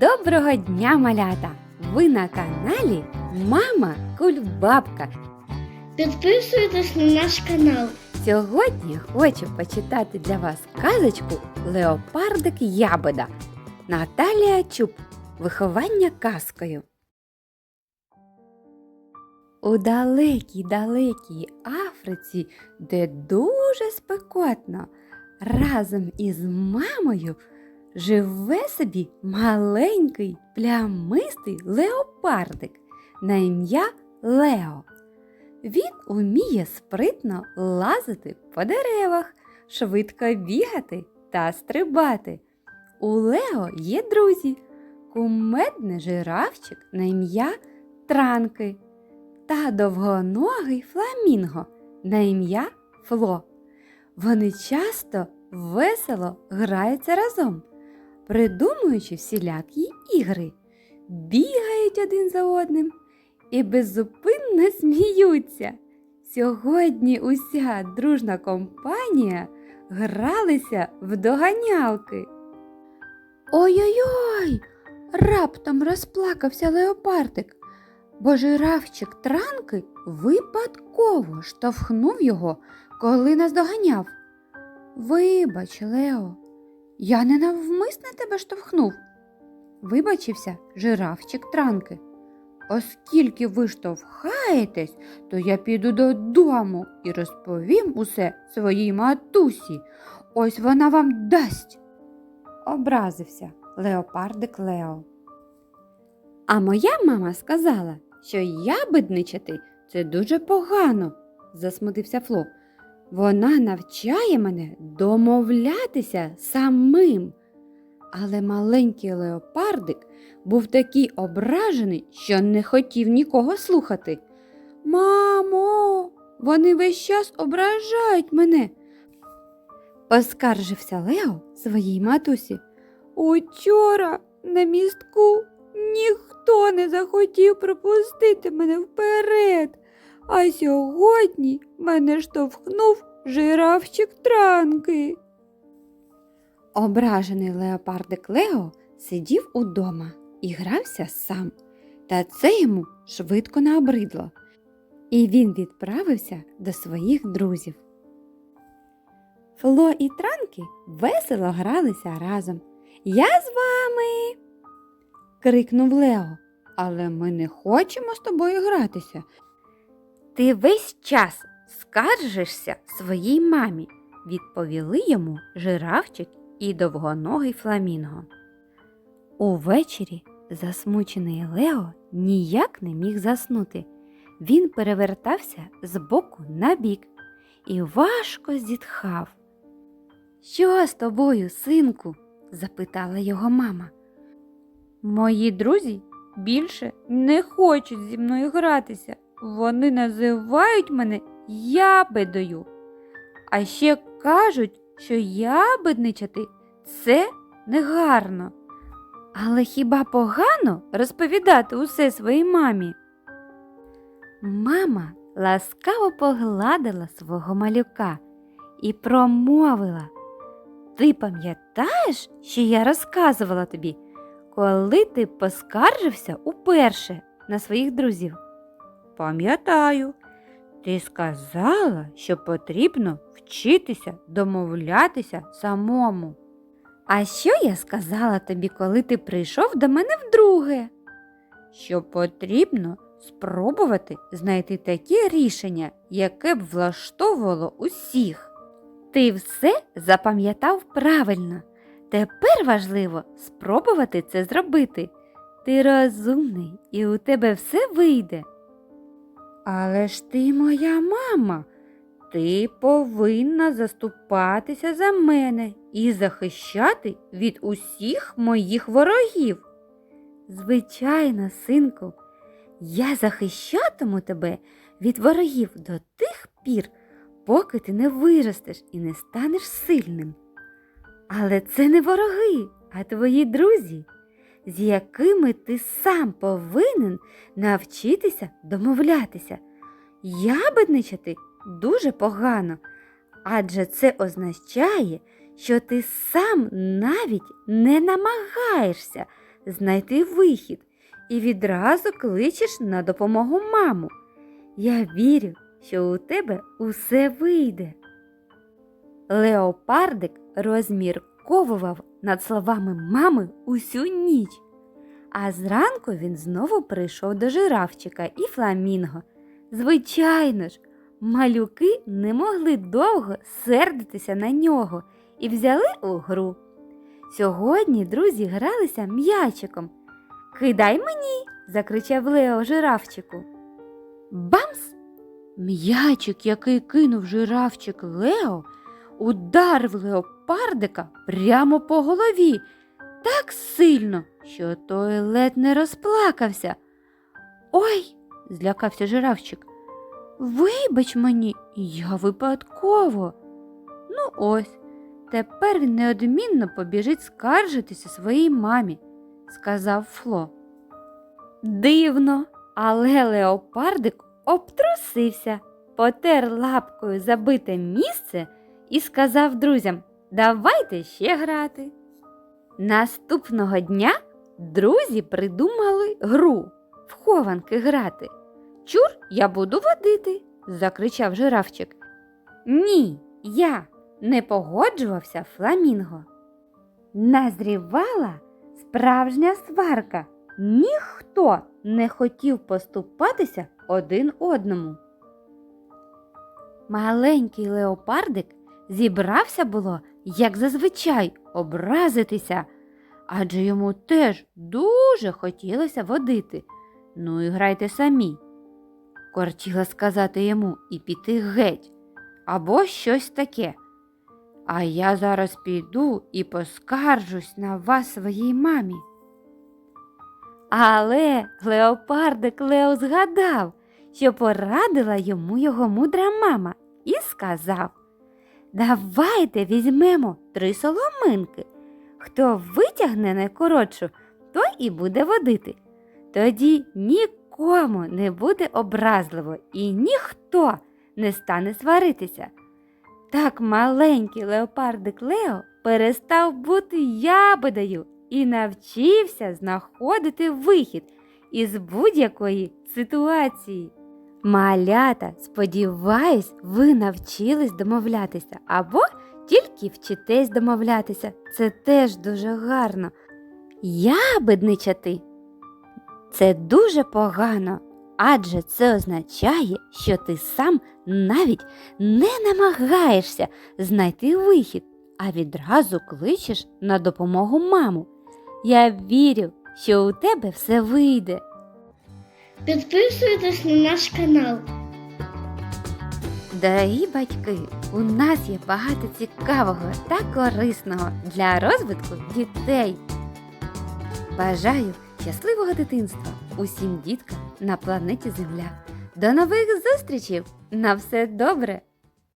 Доброго дня, малята! Ви на каналі Мама Кульбабка. Підписуйтесь на наш канал. Сьогодні хочу почитати для вас казочку Леопардик Ябода Наталія Чуб. Виховання казкою. У далекій далекій Африці, де дуже спекотно, разом із мамою живе собі маленький плямистий леопардик на ім'я Лео. Він уміє спритно лазити по деревах, швидко бігати та стрибати. У Лео є друзі, кумедний жирафчик на ім'я Транки та довгоногий фламінго на ім'я Фло. Вони часто весело граються разом, придумуючи всілякі ігри, бігають один за одним і беззупинно сміються. Сьогодні уся дружна компанія гралися в доганялки. Ой-ой-ой! раптом розплакався леопардик, бо жирафчик транки випадково штовхнув його, коли наздоганяв. Вибач, Лео, я ненавмисно тебе штовхнув. Вибачився жирафчик транки. Оскільки ви штовхаєтесь, то я піду додому і розповім усе своїй матусі. Ось вона вам дасть. Образився леопардик Лео. А моя мама сказала, що ябедничати це дуже погано, засмутився Фло. Вона навчає мене домовлятися самим. Але маленький леопардик був такий ображений, що не хотів нікого слухати. Мамо, вони весь час ображають мене. Оскаржився Лео своїй матусі. Учора на містку ніхто не захотів пропустити мене вперед, а сьогодні мене штовхнув жирафчик транки. Ображений леопардик Лео сидів удома і грався сам, та це йому швидко набридло, і він відправився до своїх друзів. Фло і транки весело гралися разом. Я з вами. крикнув Лео. Але ми не хочемо з тобою гратися. Ти весь час скаржишся своїй мамі, відповіли йому жирафчик і довгоногий фламінго. Увечері засмучений Лео ніяк не міг заснути. Він перевертався з боку на бік і важко зітхав. Що з тобою, синку? запитала його мама. Мої друзі більше не хочуть зі мною гратися. Вони називають мене ябедою. А ще кажуть, що ябедничати це негарно. Але хіба погано розповідати усе своїй мамі? Мама ласкаво погладила свого малюка і промовила. Ти пам'ятаєш, що я розказувала тобі, коли ти поскаржився уперше на своїх друзів? Пам'ятаю, ти сказала, що потрібно вчитися домовлятися самому. А що я сказала тобі, коли ти прийшов до мене вдруге? Що потрібно спробувати знайти таке рішення, яке б влаштовувало усіх. Ти все запам'ятав правильно. Тепер важливо спробувати це зробити. Ти розумний і у тебе все вийде. Але ж ти моя мама. Ти повинна заступатися за мене і захищати від усіх моїх ворогів. Звичайно, синку, я захищатиму тебе від ворогів до тих пір, поки ти не виростеш і не станеш сильним. Але це не вороги, а твої друзі, з якими ти сам повинен навчитися домовлятися. Ябедничати дуже погано, адже це означає, що ти сам навіть не намагаєшся знайти вихід і відразу кличеш на допомогу маму. Я вірю, що у тебе усе вийде. Леопардик розмірковував над словами мами усю ніч. А зранку він знову прийшов до жирафчика і фламінго. Звичайно ж, малюки не могли довго сердитися на нього і взяли у гру. Сьогодні друзі гралися м'ячиком. Кидай мені, закричав Лео жирафчику. Бамс! М'ячик, який кинув жирафчик Лео, ударив леопардика прямо по голові так сильно, що той ледь не розплакався. Ой, злякався жирафчик. Вибач мені, я випадково. Ну ось, тепер він неодмінно побіжить скаржитися своїй мамі, сказав Фло. Дивно, але леопардик обтрусився, потер лапкою забите місце і сказав друзям: Давайте ще грати. Наступного дня друзі придумали гру в хованки грати. Чур, я буду водити, закричав жирафчик. Ні, я не погоджувався фламінго. Назрівала справжня сварка. Ніхто не хотів поступатися один одному. Маленький леопардик зібрався було, як зазвичай, образитися, адже йому теж дуже хотілося водити. Ну і грайте самі. Кортіло сказати йому і піти геть, або щось таке. А я зараз піду і поскаржусь на вас своїй мамі. Але леопардик Лео згадав, що порадила йому його мудра мама, і сказав Давайте візьмемо три соломинки. Хто витягне найкоротшу, той і буде водити. Тоді нікому не буде образливо і ніхто не стане сваритися. Так маленький леопардик Лео перестав бути ябедою і навчився знаходити вихід із будь-якої ситуації. Малята, сподіваюсь, ви навчились домовлятися або тільки вчитесь домовлятися. Це теж дуже гарно. Ябедничати це дуже погано, адже це означає, що ти сам навіть не намагаєшся знайти вихід, а відразу кличеш на допомогу маму. Я вірю, що у тебе все вийде. Підписуйтесь на наш канал. Дорогі батьки, у нас є багато цікавого та корисного для розвитку дітей. Бажаю щасливого дитинства усім діткам на планеті Земля. До нових зустрічей! На все добре!